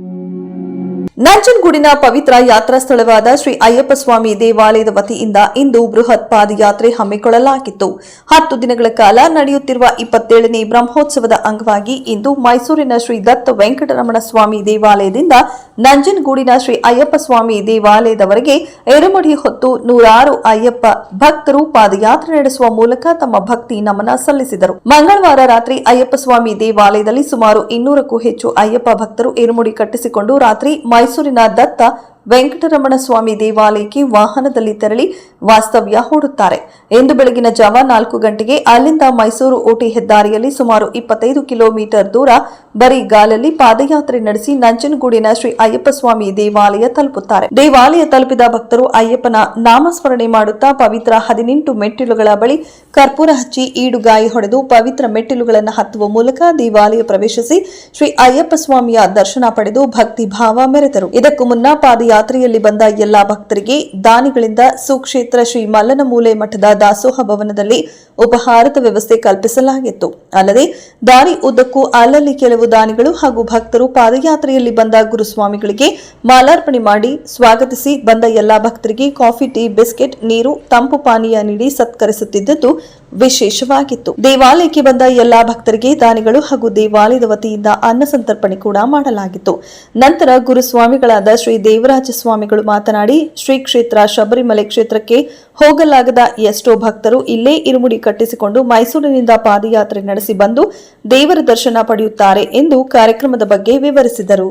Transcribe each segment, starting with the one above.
thank you ನಂಜನಗೂಡಿನ ಪವಿತ್ರ ಯಾತ್ರಾ ಸ್ಥಳವಾದ ಶ್ರೀ ಅಯ್ಯಪ್ಪ ಸ್ವಾಮಿ ದೇವಾಲಯದ ವತಿಯಿಂದ ಇಂದು ಬೃಹತ್ ಪಾದಯಾತ್ರೆ ಹಮ್ಮಿಕೊಳ್ಳಲಾಗಿತ್ತು. ಹತ್ತು ದಿನಗಳ ಕಾಲ ನಡೆಯುತ್ತಿರುವ ಇಪ್ಪತ್ತೇಳನೇ ಬ್ರಹ್ಮೋತ್ಸವದ ಅಂಗವಾಗಿ ಇಂದು ಮೈಸೂರಿನ ಶ್ರೀ ದತ್ತ ವೆಂಕಟರಮಣ ಸ್ವಾಮಿ ದೇವಾಲಯದಿಂದ ನಂಜನಗೂಡಿನ ಶ್ರೀ ಅಯ್ಯಪ್ಪ ಸ್ವಾಮಿ ದೇವಾಲಯದವರೆಗೆ ಎರಮಡಿ ಹೊತ್ತು ನೂರಾರು ಅಯ್ಯಪ್ಪ ಭಕ್ತರು ಪಾದಯಾತ್ರೆ ನಡೆಸುವ ಮೂಲಕ ತಮ್ಮ ಭಕ್ತಿ ನಮನ ಸಲ್ಲಿಸಿದರು. ಮಂಗಳವಾರ ರಾತ್ರಿ ಅಯ್ಯಪ್ಪ ಸ್ವಾಮಿ ದೇವಾಲಯದಲ್ಲಿ ಸುಮಾರು ಇನ್ನೂರಕ್ಕೂ ಹೆಚ್ಚು ಅಯ್ಯಪ್ಪ ಭಕ್ತರು ಎರುಮುಡಿ ಕಟ್ಟಿಸಿಕೊಂಡು ರಾತ್ರಿ ಮೈಸೂರಿನ ದತ್ತ ವೆಂಕಟರಮಣ ಸ್ವಾಮಿ ದೇವಾಲಯಕ್ಕೆ ವಾಹನದಲ್ಲಿ ತೆರಳಿ ವಾಸ್ತವ್ಯ ಹೂಡುತ್ತಾರೆ. ಇಂದು ಬೆಳಗಿನ ಜಾವ ನಾಲ್ಕು ಗಂಟೆಗೆ ಅಲ್ಲಿಂದ ಮೈಸೂರು ಊಟಿ ಹೆದ್ದಾರಿಯಲ್ಲಿ ಸುಮಾರು ಇಪ್ಪತ್ತೈದು ಕಿಲೋಮೀಟರ್ ದೂರ ಬರೀ ಗಾಲಲ್ಲಿ ಪಾದಯಾತ್ರೆ ನಡೆಸಿ ನಂಜನಗೂಡಿನ ಶ್ರೀ ಅಯ್ಯಪ್ಪ ಸ್ವಾಮಿ ದೇವಾಲಯ ತಲುಪುತ್ತಾರೆ. ದೇವಾಲಯ ತಲುಪಿದ ಭಕ್ತರು ಅಯ್ಯಪ್ಪನ ನಾಮಸ್ಮರಣೆ ಮಾಡುತ್ತಾ ಪವಿತ್ರ ಹದಿನೆಂಟು ಮೆಟ್ಟಿಲುಗಳ ಬಳಿ ಕರ್ಪೂರ ಹಚ್ಚಿ ಈಡುಗಾಯಿ ಹೊಡೆದು ಪವಿತ್ರ ಮೆಟ್ಟಿಲುಗಳನ್ನು ಹತ್ತುವ ಮೂಲಕ ದೇವಾಲಯ ಪ್ರವೇಶಿಸಿ ಶ್ರೀ ಅಯ್ಯಪ್ಪ ಸ್ವಾಮಿಯ ದರ್ಶನ ಪಡೆದು ಭಕ್ತಿ ಭಾವ ಮೆರೆತರು ಇದಕ್ಕೂ ಮುನ್ನ ಪಾದಯಾತ್ರೆಯಲ್ಲಿ ಬಂದ ಎಲ್ಲಾ ಭಕ್ತರಿಗೆ ದಾನಿಗಳಿಂದ ಸುಕ್ಷೇತ್ರ ಶ್ರೀ ಮಲ್ಲನಮೂಲೆ ಮಠದ ದಾಸೋಹ ಭವನದಲ್ಲಿ ಉಪಹಾರದ ವ್ಯವಸ್ಥೆ ಕಲ್ಪಿಸಲಾಗಿತ್ತು. ಅಲ್ಲದೆ ದಾರಿ ಉದ್ದಕ್ಕೂ ಅಲ್ಲಲ್ಲಿ ಕೆಲವು ದಾನಿಗಳು ಹಾಗೂ ಭಕ್ತರು ಪಾದಯಾತ್ರೆಯಲ್ಲಿ ಬಂದ ಗುರುಸ್ವಾಮಿಗಳಿಗೆ ಮಾಲಾರ್ಪಣೆ ಮಾಡಿ ಸ್ವಾಗತಿಸಿ ಬಂದ ಎಲ್ಲಾ ಭಕ್ತರಿಗೆ ಕಾಫಿ, ಟೀ, ಬಿಸ್ಕೆಟ್, ನೀರು, ತಂಪು ಪಾನೀಯ ನೀಡಿ ಸತ್ಕರಿಸುತ್ತಿದ್ದದ್ದು ವಿಶೇಷವಾಗಿತ್ತು. ದೇವಾಲಯಕ್ಕೆ ಬಂದ ಎಲ್ಲಾ ಭಕ್ತರಿಗೆ ದಾನಿಗಳು ಹಾಗೂ ದೇವಾಲಯದ ವತಿಯಿಂದ ಅನ್ನ ಸಂತರ್ಪಣೆ ಕೂಡ ಮಾಡಲಾಗಿತ್ತು. ನಂತರ ಗುರುಸ್ವಾಮಿಗಳಾದ ಶ್ರೀ ದೇವರಾಜ ಸ್ವಾಮಿಗಳು ಮಾತನಾಡಿ, ಶ್ರೀ ಕ್ಷೇತ್ರ ಶಬರಿಮಲೆ ಕ್ಷೇತ್ರಕ್ಕೆ ಹೋಗಲಾಗದ ಎಷ್ಟೋ ಭಕ್ತರು ಇಲ್ಲೇ ಇರುಮುಡಿ ಕಟ್ಟಿಸಿಕೊಂಡು ಮೈಸೂರಿನಿಂದ ಪಾದಯಾತ್ರೆ ನಡೆಸಿ ಬಂದು ದೇವರ ದರ್ಶನ ಪಡೆಯುತ್ತಾರೆ ಎಂದು ಕಾರ್ಯಕ್ರಮದ ಬಗ್ಗೆ ವಿವರಿಸಿದರು.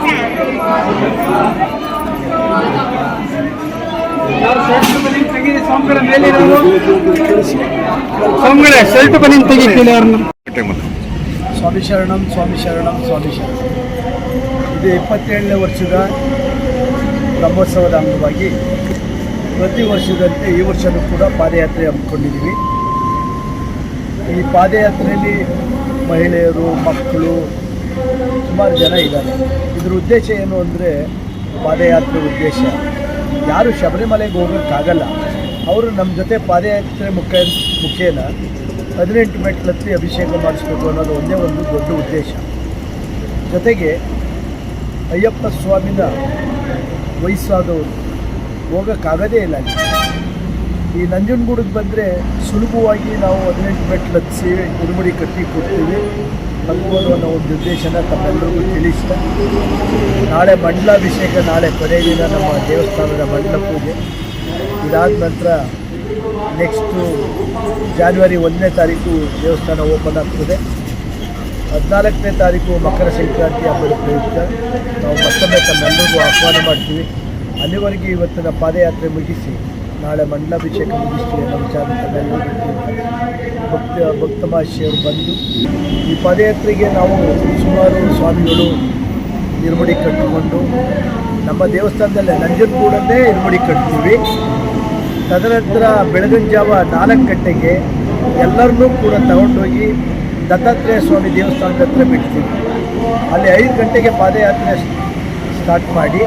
ಸ್ವಾಮಿ ಶರಣಂ ಸ್ವಾಮಿ ಶರಣಂ ಸ್ವಾಮಿ ಶರಣಂ ಇದು ಇಪ್ಪತ್ತೇಳನೇ ವರ್ಷದ ಬ್ರಹ್ಮೋತ್ಸವದ ಅಂಗವಾಗಿ ಪ್ರತಿ ವರ್ಷದಂತೆ ಈ ವರ್ಷವೂ ಕೂಡ ಪಾದಯಾತ್ರೆ ಹಮ್ಮಿಕೊಂಡಿದ್ದೀವಿ. ಈ ಪಾದಯಾತ್ರೆಯಲ್ಲಿ ಮಹಿಳೆಯರು, ಮಕ್ಕಳು ಸುಮಾರು ಜನ ಇದ್ದಾರೆ. ಇದ್ರ ಉದ್ದೇಶ ಏನು ಅಂದರೆ ಪಾದಯಾತ್ರೆ ಉದ್ದೇಶ. ಯಾರು ಶಬರಿಮಲೆಗೆ ಹೋಗೋಕ್ಕಾಗಲ್ಲ. ಅವರು ನಮ್ಮ ಜೊತೆ ಪಾದಯಾತ್ರೆ ಮುಖ ಮುಖೇನ ಹದಿನೆಂಟು ಮೆಟ್ಲತ್ತಿ ಅಭಿಷೇಕ ಮಾಡಿಸ್ಬೇಕು ಅನ್ನೋದು ಒಂದೇ ಒಂದು ದೊಡ್ಡ ಉದ್ದೇಶ. ಜೊತೆಗೆ ಅಯ್ಯಪ್ಪ ಸ್ವಾಮಿನ ವಯಸ್ಸಾದವರು ಹೋಗೋಕ್ಕಾಗದೇ ಇಲ್ಲ. ಈ ನಂಜನಗೂಡಕ್ಕೆ ಬಂದರೆ ಸುಲಭವಾಗಿ ನಾವು ಹದಿನೆಂಟು ಮೆಟ್ಲು ಹತ್ತಿಸಿ ಗುರುಮುಡಿ ಕಟ್ಟಿ ಕೊಡ್ತೀವಿ. ಬರ್ಬೋದು ಅನ್ನೋ ಒಂದು ನಿರ್ದೇಶನ ತಮ್ಮೆಲ್ಲರಿಗೂ ತಿಳಿಸಿದ ನಾಳೆ ಮಂಡಲಾಭಿಷೇಕ ನಾಳೆ ಕೊನೆ ದಿನ ನಮ್ಮ ದೇವಸ್ಥಾನದ ಮಂಡಲ ಪೂಜೆ. ಇದಾದ ನಂತರ ನೆಕ್ಸ್ಟು ಜಾನ್ವರಿ ಒಂದನೇ ತಾರೀಕು ದೇವಸ್ಥಾನ ಓಪನ್ ಆಗ್ತದೆ. ಹದಿನಾಲ್ಕನೇ ತಾರೀಕು ಮಕರ ಸಂಕ್ರಾಂತಿ ಹಬ್ಬದ ಪ್ರಯುಕ್ತ. ನಾವು ಮತ್ತೊಮ್ಮೆ ತಮ್ಮೆಲ್ಲರಿಗೂ ಆಹ್ವಾನ ಮಾಡ್ತೀವಿ. ಅಲ್ಲಿವರೆಗೆ ಇವತ್ತಿನ ಪಾದಯಾತ್ರೆ ಮುಗಿಸಿ. ನಾಳೆ ಮಂಡಲಾಭಿಷೇಕ ಮುಗಿಸ್ತೀವಿ ನಮ್ಮ ವಿಚಾರ ತಮ್ಮೆಲ್ಲರಿಗೂ ಭಕ್ತ ಭಕ್ತ ಭಾಷೆಯವರು ಬಂದು ಈ ಪಾದಯಾತ್ರೆಗೆ ನಾವು ಸುಮಾರು ಸ್ವಾಮಿಗಳು ಇರುಮಡಿ ಕಟ್ಟಿಕೊಂಡು ನಮ್ಮ ದೇವಸ್ಥಾನದಲ್ಲೇ ನಂಜನಗೂಡನ್ನೇ ಇರುಮಡಿ ಕಟ್ತೀವಿ. ತದನಂತರ ಬೆಳಗಿನ ಜಾವ ನಾಲ್ಕು ಗಂಟೆಗೆ ಎಲ್ಲರನ್ನೂ ಕೂಡ ತಗೊಂಡೋಗಿ ದತ್ತಾತ್ರೇಯ ಸ್ವಾಮಿ ದೇವಸ್ಥಾನದ ಹತ್ರ ಬಿಡ್ತೀವಿ. ಅಲ್ಲಿ ಐದು ಗಂಟೆಗೆ ಪಾದಯಾತ್ರೆ ಸ್ಟಾರ್ಟ್ ಮಾಡಿ